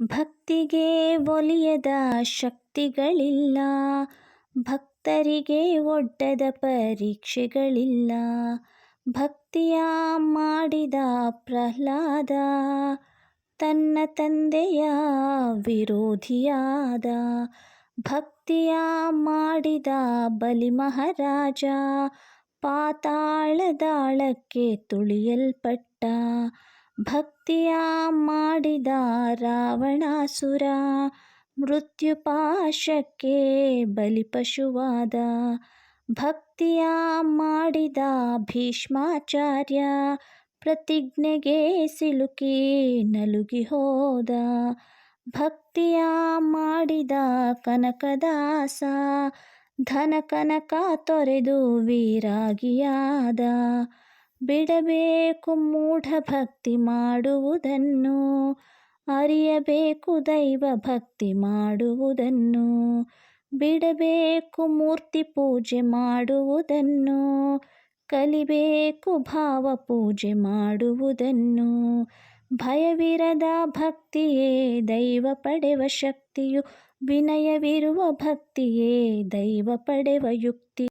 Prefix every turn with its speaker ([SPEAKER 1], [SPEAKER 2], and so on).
[SPEAKER 1] ಭಕ್ತಿಗೆ ಒಲಿಯದ ಶಕ್ತಿಗಳಿಲ್ಲ, ಭಕ್ತರಿಗೆ ಒಡ್ಡದ ಪರೀಕ್ಷೆಗಳಿಲ್ಲ, ಭಕ್ತಿಯ ಮಾಡಿದ ಪ್ರಹ್ಲಾದ ತನ್ನ ತಂದೆಯ ವಿರೋಧಿಯಾದ, ಭಕ್ತಿಯ ಮಾಡಿದ ಬಲಿ ಮಹಾರಾಜ ಪಾತಾಳದಾಳಕ್ಕೆ ತುಳಿಯಲ್ಪಟ್ಟ ಭಕ್ತಿಯ ಮಾಡಿದ ರಾವಣಾಸುರ, ಮೃತ್ಯುಪಾಶಕ್ಕೆ ಬಲಿಪಶುವಾದ. ಭಕ್ತಿಯ ಮಾಡಿದ ಭೀಷ್ಮಾಚಾರ್ಯ ಪ್ರತಿಜ್ಞೆಗೆ ಸಿಲುಕಿ ನಲುಗಿ ಹೋದ. ಭಕ್ತಿಯ ಮಾಡಿದ ಕನಕದಾಸ ಧನ ಕನಕ ತೊರೆದು ವೀರಾಗಿಯಾದ. ಬಿಡಬೇಕು ಮೂಢ ಭಕ್ತಿ ಮಾಡುವುದನ್ನು, ಅರಿಯಬೇಕು ದೈವ ಭಕ್ತಿ ಮಾಡುವುದನ್ನು, ಬಿಡಬೇಕು ಮೂರ್ತಿ ಪೂಜೆ ಮಾಡುವುದನ್ನು, ಕಲಿಬೇಕು ಭಾವ ಪೂಜೆ ಮಾಡುವುದನ್ನು, ಭಯವಿರದ ಭಕ್ತಿಯೇ ದೈವ ಪಡೆವ ಶಕ್ತಿಯು, ವಿನಯವಿರುವ ಭಕ್ತಿಯೇ ದೈವ ಪಡೆವ ಯುಕ್ತಿ.